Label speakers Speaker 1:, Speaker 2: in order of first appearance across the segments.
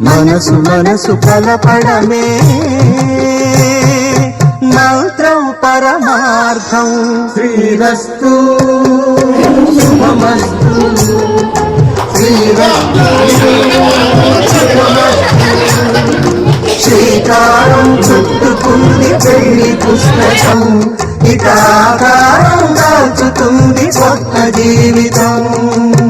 Speaker 1: మనసు మనసు కలపడమే. మంత్రం పరమార్థం. శ్రీరస్తు. శుభమస్తు. శ్రీకారం చుట్టుకుంది పెళ్ళి పుస్తకం ఇక ఆకారం దాచుతుంది కొత్త జీవితం.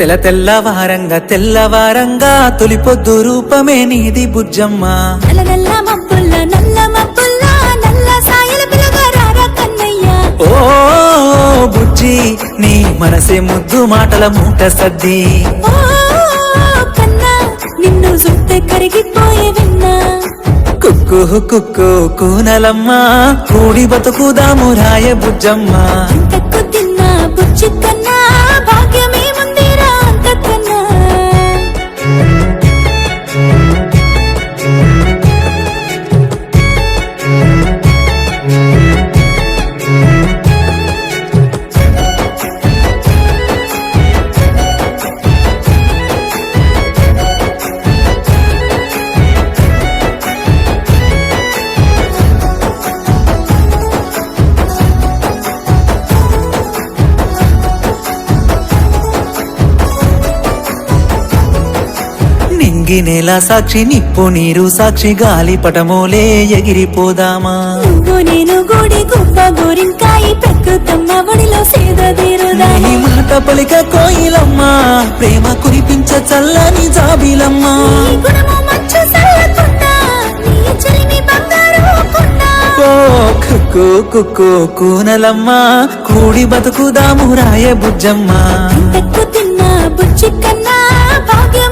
Speaker 2: తెల్ల తెల్లవారంగా తెల్లవారంగా తొలి పొద్దు రూపమే నీది బుజ్జమ్మ. ఓ బుజ్జి నీ మనసే ముద్దు మాటల మూట సద్ది.
Speaker 3: నిన్ను చూస్తే కరిగిపోయే విన్నా.
Speaker 2: కుక్కు కుక్కు కూనలమ్మ కూడి బతుకుదాము రాయ బుజ్జమ్మ. గినెల సాక్షి నిప్పు నీరు సాక్షి గాలి పటమోలే ఎగిరిపోదామా?
Speaker 3: నేను గుడి గుబ్బ గోరింకాయి పెక్కుతున్న ఒడిలో సేద తీరుదా?
Speaker 2: నీ మాట పలిక కోయిలమ్మ ప్రేమ కురిపించ చల్లని జాబిలమ్మా. కూనలమ్మ కూడి బతుకుదాము రాయ బుజ్జమ్మ
Speaker 3: తిన్న బుజ్జి కన్నా భాగ్యం